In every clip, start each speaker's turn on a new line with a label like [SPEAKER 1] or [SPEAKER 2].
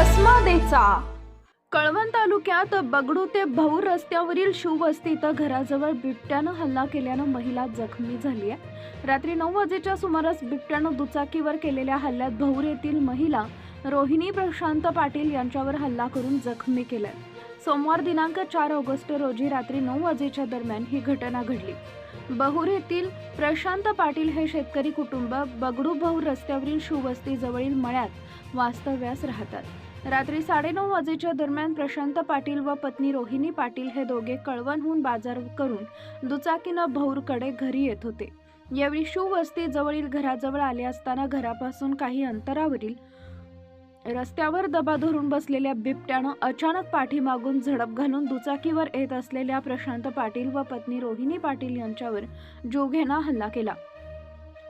[SPEAKER 1] देचा. कळवण तालुक्यात बगडू ते भाऊ रस्त्यावरील शिववस्ती घराजवळ बिबट्यानं हल्ला केल्यानं महिला जखमी झाली आहे. रात्री नऊ वाजेच्या सुमारास बिबट्यानं दुचाकीवर केलेल्या हल्ल्यात भौर येथील महिला रोहिणी प्रशांत पाटील यांच्यावर हल्ला करून जखमी केलाय. सोमवार दिनांक चार ऑगस्ट रोजी रात्री नऊ वाजेच्या दरम्यान ही घटना घडली. बहुर येथील प्रशांत पाटील हे शेतकरी कुटुंब बगडू भाऊ रस्त्यावरील शिववस्ती जवळील मळ्यात वास्तव्यास राहतात. रात्री साडेनऊ वाजेच्या दरम्यान प्रशांत पाटील व पत्नी रोहिणी पाटील हे दोघे कळवणहून बाजार करून दुचाकीनं भौरकडे घरी येत होते. यावेळी शिववस्ती जवळील घराजवळ आले असताना घरापासून काही अंतरावरील रस्त्यावर दबा धरून बसलेल्या बिबट्यानं अचानक पाठीमागून झडप घालून दुचाकीवर येत असलेल्या प्रशांत पाटील व पत्नी रोहिणी पाटील यांच्यावर जोघेना हल्ला केला.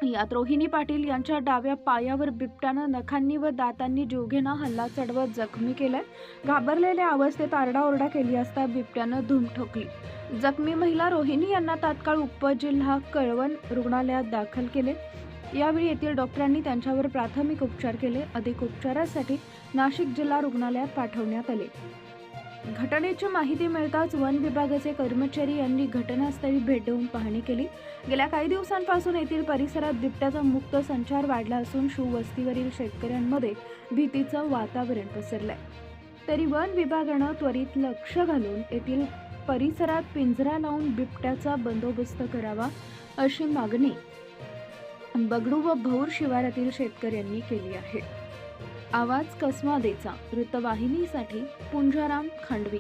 [SPEAKER 1] यात रोहिणी पाटील यांच्या डाव्या पायावर बिबट्यानं नखांनी व दातांनी जोघेना हल्ला चढवत जखमी केलाय. घाबरलेल्या अवस्थेत आरडाओरडा केली असता बिबट्यानं धूम ठोकली. जखमी महिला रोहिणी यांना तात्काळ उपजिल्हा कळवण रुग्णालयात दाखल केले. यावेळी येथील डॉक्टरांनी त्यांच्यावर प्राथमिक उपचार केले. अधिक उपचारासाठी नाशिक जिल्हा रुग्णालयात पाठवण्यात आले. घटनेची माहिती मिळताच वन विभागाचे कर्मचारी यांनी घटनास्थळी भेट देऊन पाहणी केली. गेल्या काही दिवसांपासून येथील परिसरात बिबट्याचा मुक्त संचार वाढला असून शिववस्तीवरील शेतकऱ्यांमध्ये भीतीचं वातावरण पसरलंय. तरी वन विभागानं त्वरित लक्ष घालून येथील परिसरात पिंजरा लावून बिबट्याचा बंदोबस्त करावा अशी मागणी बगडू व भौर शिवारातील शेतकऱ्यांनी केली आहे. आवाज कसमादेचा वृत्तवाहिनीसाठी पुंजाराम खांडवी.